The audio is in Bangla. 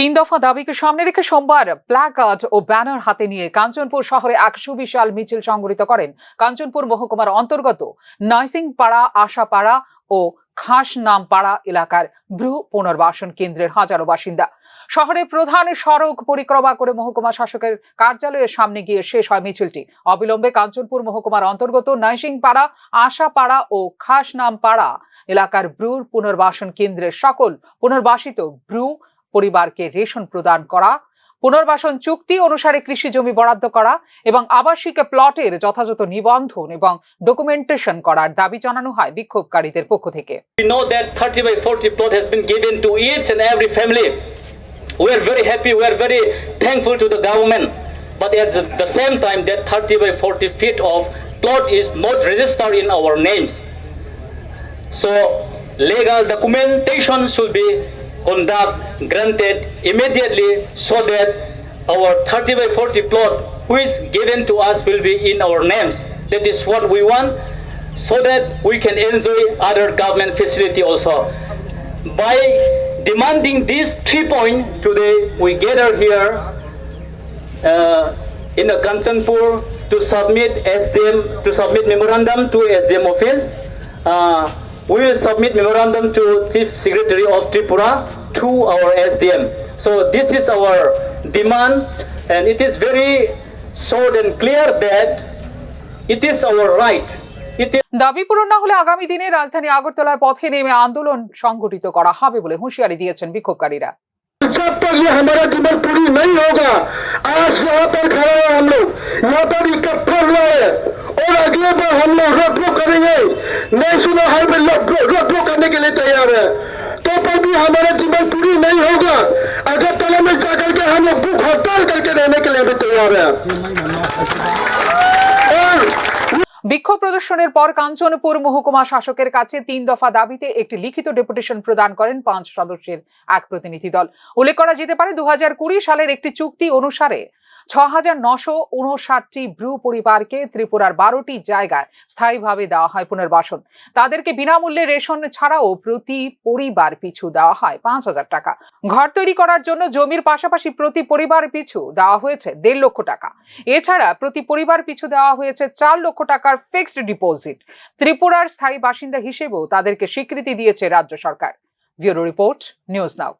তিন দফা দাবিকে সামনে রেখে সোমবার প্ল্যাকার্ড ও ব্যানার হাতে নিয়ে কাঞ্চনপুর শহরে এক সুবিশাল মিছিল সংগঠিত করেন। কাঞ্চনপুর মহকুমার অন্তর্গত নয়সিংপাড়া, আশাপাড়া ও খাস নামপাড়া এলাকার ব্রু পুনর্বাসন কেন্দ্রের হাজারো বাসিন্দা। শহরের প্রধান সড়ক পরিক্রমা করে মহকুমা শাসকের কার্যালয়ের সামনে গিয়ে শেষ হয় মিছিলটি। অবিলম্বে কাঞ্চনপুর মহকুমার অন্তর্গত নয়সিংপাড়া, আশাপাড়া ও খাস নামপাড়া এলাকার ব্রুর পুনর্বাসন কেন্দ্রের সকল পুনর্বাসিত ব্রু পরিবারকে রেশন প্রদান করা পুনর্বাসন চুক্তি অনুসারে কৃষি জমি বরাদ্দ করা এবং আবাসিক প্লটের যথাযথ নিবন্ধন এবং ডকুমেন্টেশন করার দাবি জানানো হয় বিক্ষোভকারীদের পক্ষ থেকে We know that 30 by 40 plot has been given to each and every family. We are very happy, very thankful to the same time, that 30 by 40 feet of plot is not registered in our names. So legal documentation should be conduct granted immediately so that our 30 by 40 plot which given to us will be in our names. That is what we want so that we can enjoy other government facility also. By demanding these three points today, we gather here uh, in the Kanchanpur to submit SDM to submit memorandum to SDM office. Uh, we will submit memorandum to Chief Secretary of Tripura to our SDM. So this is our demand, and it is very short and clear that it is our right. It is দাবি পূরণ না হলে আগামী দিনে রাজধানী আগরতলায় পথে নেমে আন্দোলন সংগঠিত করা হবে বলে হুঁশিয়ারি দিয়েছেন বিক্ষোভকারীরা जब तक ये हमारा डिमांड पूरी नहीं होगा आज यहाँ पर खड़े हैं हम लोग यहाँ पर इकट्ठा हुआ है और अगले बार हम लोग रोक रोक करेंगे नेशनल तैयार है। तो पर भी हमारा दिमाग पूरी नहीं होगा। अगर तला में जाकर के हम लोग भूख हड़ताल करके रहने के लिए भी तैयार है। और বিক্ষোভ প্রদর্শনের পর কাঞ্চনপুর মহকুমা শাসকের কাছে তিন দফা দাবিতে একটি লিখিত ডেপুটেশন প্রদান করেন পাঁচ সদস্যের এক প্রতিনিধি দল। উল্লেখ করা যেতে পারে, দুহাজার কুড়ি সালের একটি চুক্তি অনুসারে ছ হাজার নশো উনষাটটি ব্রু পরিবারকে ত্রিপুরার বারোটি জায়গায় স্থায়ীভাবে দেওয়া হয় পুনর্বাসন। তাদেরকে বিনামূল্যে রেশন ছাড়াও প্রতি পরিবার পিছু দেওয়া হয় পাঁচ হাজার টাকা। ঘর তৈরি করার জন্য জমির পাশাপাশি প্রতি পরিবার পিছু দেওয়া হয়েছে দেড় লক্ষ টাকা। এছাড়া প্রতি পরিবার পিছু দেওয়া হয়েছে চার লক্ষ টাকার ফিক্সড ডিপোজিট ত্রিপুরার স্থায়ী বাসিন্দা হিসেবেও তাদেরকে স্বীকৃতি দিয়েছে রাজ্য সরকার। Bureau report, news now.